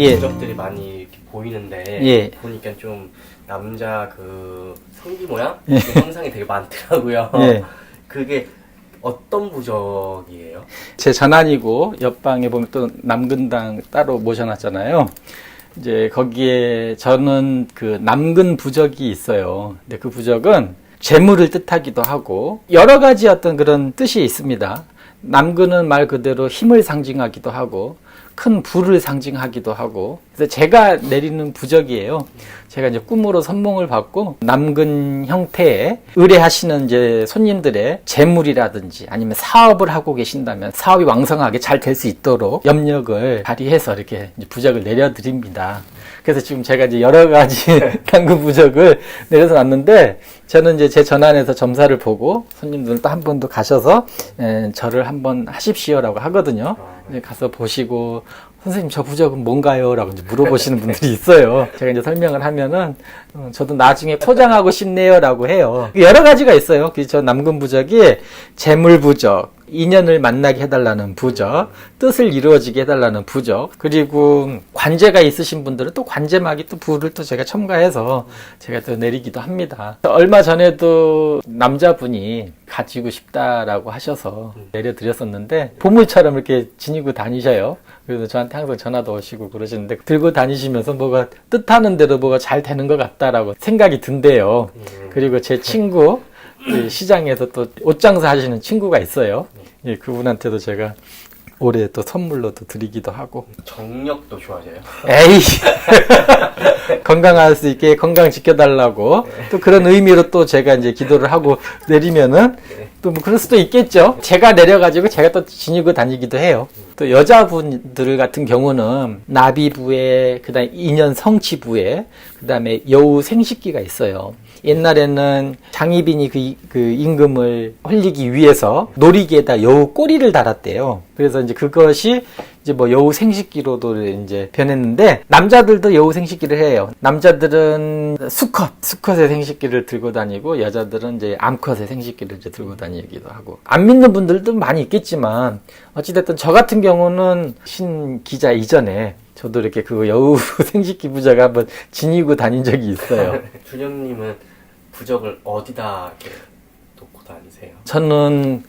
예. 부적들이 많이 이렇게 보이는데 예. 보니까 좀 남자 그 성기 모양 그 형상이 되게 많더라고요. 예. 그게 어떤 부적이에요? 제 전환이고 옆방에 보면 또 남근당 따로 모셔놨잖아요. 이제 거기에 저는 그 남근 부적이 있어요. 근데 그 부적은 재물을 뜻하기도 하고 여러 가지 어떤 그런 뜻이 있습니다. 남근은 말 그대로 힘을 상징하기도 하고 큰 불을 상징하기도 하고 그래서 제가 내리는 부적이에요. 제가 이제 꿈으로 선몽을 받고 남근 형태의 의뢰하시는 이제 손님들의 재물이라든지 아니면 사업을 하고 계신다면 사업이 왕성하게 잘 될 수 있도록 염력을 발휘해서 이렇게 부적을 내려드립니다. 그래서 지금 제가 이제 여러 가지 당근 부적을 내려서 놨는데 저는 이제 제 전환에서 점사를 보고 손님들 또한번더 가셔서 에, 절을 한번 하십시오라고 하거든요. 이제 가서 보시고 선생님 저 부적은 뭔가요? 라고 이제 물어보시는 분들이 있어요. 제가 이제 설명을 하면은 어, 저도 나중에 포장하고 싶네요 라고 해요. 여러 가지가 있어요. 그저 남근 부적이 재물 부적, 인연을 만나게 해달라는 부적, 뜻을 이루어지게 해달라는 부적, 그리고 관제가 있으신 분들은 또 관제막이 또 부를 또 제가 첨가해서 제가 또 내리기도 합니다. 얼마 전에도 남자분이 가지고 싶다라고 하셔서 내려드렸었는데 보물처럼 이렇게 지니고 다니셔요. 그래서 저한테 항상 전화도 오시고 그러시는데 들고 다니시면서 뭐가 뜻하는 대로 뭐가 잘 되는 것 같다라고 생각이 든대요. 그리고 제 친구 그 시장에서 또 옷장사 하시는 친구가 있어요. 예, 그분한테도 제가 올해 또 선물로 또 드리기도 하고. 정력도 좋아져요. 에이! 건강할 수 있게 건강 지켜달라고 또 그런 의미로 또 제가 이제 기도를 하고 내리면은 또 뭐 그럴 수도 있겠죠. 제가 내려가지고 제가 또 지니고 다니기도 해요. 또 여자분들 같은 경우는 나비부에, 그 다음에 인연 성취부에, 그 다음에 여우 생식기가 있어요. 옛날에는 장희빈이 그, 이- 그 임금을 홀리기 위해서 놀이기에다 여우 꼬리를 달았대요. 그래서 이제 그것이 이제 뭐 여우 생식기로도 이제 변했는데 남자들도 여우 생식기를 해요. 남자들은 수컷, 수컷의 생식기를 들고 다니고 여자들은 이제 암컷의 생식기를 이제 들고 다니 기도 하고 안 믿는 분들도 많이 있겠지만 어찌됐든 저 같은 경우는 신 기자 이전에 저도 이렇게 그 여우 생식기 부자가 한번 지니고 다닌 적이 있어요. 준영님은 부적을 어디다 이렇게 놓고 다니세요? 저는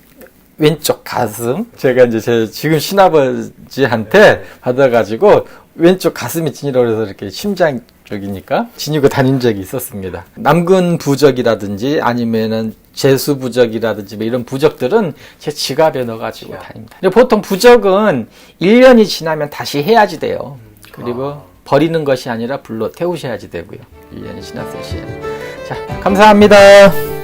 왼쪽 가슴 제가 이제 제 지금 신아버지한테 받아가지고 왼쪽 가슴이 지니라고 해서 이렇게 심장 쪽이니까 지니고 다닌 적이 있었습니다. 남근 부적이라든지 아니면은 재수 부적이라든지 뭐 이런 부적들은 제 지갑에 넣어가지고. 다닙니다. 보통 부적은 1년이 지나면 다시 해야지 돼요. 그리고 아. 버리는 것이 아니라 불로 태우셔야지 되고요. 1년이 지났을 시에. 자, 감사합니다.